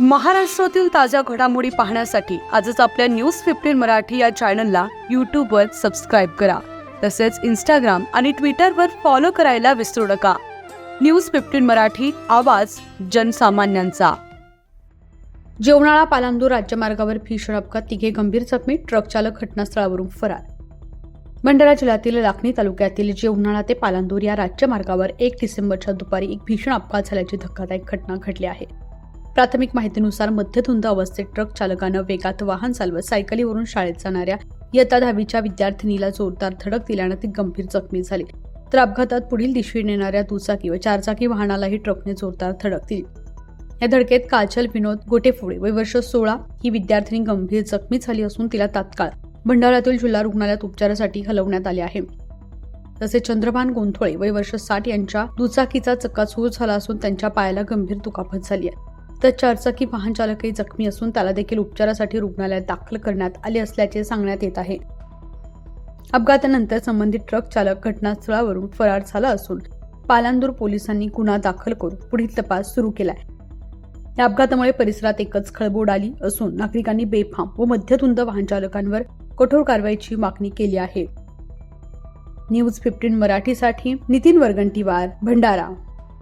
महाराष्ट्रातील ताज्या घडामोडी पाहण्यासाठी आजच आपल्या न्यूज फिफ्टीन मराठी या चॅनलला यूट्यूबवर सबस्क्राईब करा. तसेच इंस्टाग्राम आणि ट्विटरवर फॉलो करायला विसरू नका. न्यूज फिफ्टीन मराठी आवाज जनसामान्यांचा. जेवणाळा पालांदूर राज्यमार्गावर भीषण अपघात तिघे गंभीर जखमी ट्रक चालक घटनास्थळावरून फरार. भंडारा जिल्ह्यातील लाखणी तालुक्यातील जेवणाळा ते पालांदूर या राज्यमार्गावर एक डिसेंबरच्या दुपारी एक भीषण अपघात झाल्याची धक्कादायक घटना घडली आहे. प्राथमिक माहितीनुसार मध्यधुंद अवस्थेत ट्रक चालकानं वेगात वाहन चालवत सायकलीवरून शाळेत जाणाऱ्या इयत्ता दहावीच्या विद्यार्थिनीला जोरदार धडक दिल्यानं ती गंभीर जखमी झाली. तर अपघातात पुढील दिशेने येणाऱ्या दुचाकी व चारचाकी वाहनालाही ट्रकने जोरदार धडक दिली. या धडकेत काजल विनोद गोटेफोडे वय वर्ष सोळा ही विद्यार्थिनी गंभीर जखमी झाली असून तिला तात्काळ भंडाऱ्यातील जिल्हा रुग्णालयात उपचारासाठी हलवण्यात आले आहे. तसे चंद्रभान गोंधळे वय वर्ष साठ यांच्या दुचाकीचा चक्का सूर झाला असून त्यांच्या पायाला गंभीर दुखापत झाली आहे. तर चारचाकी वाहन चालकही जखमी असून त्याला देखील उपचारासाठी रुग्णालयात दाखल करण्यात आले असल्याचे सांगण्यात येत आहे. अपघातानंतर संबंधित ट्रक चालक घटनास्थळावरून फरार झाला असून पालांदूर पोलिसांनी गुन्हा दाखल करून पुढील तपास सुरू केलाय. या अपघातामुळे परिसरात एकच खळबोड आली असून नागरिकांनी बेफाम व मध्यधुंद वाहन चालकांवर कठोर कारवाईची मागणी केली आहे. न्यूज फिफ्टीन मराठीसाठी नितीन वरगंटीवार भंडारा.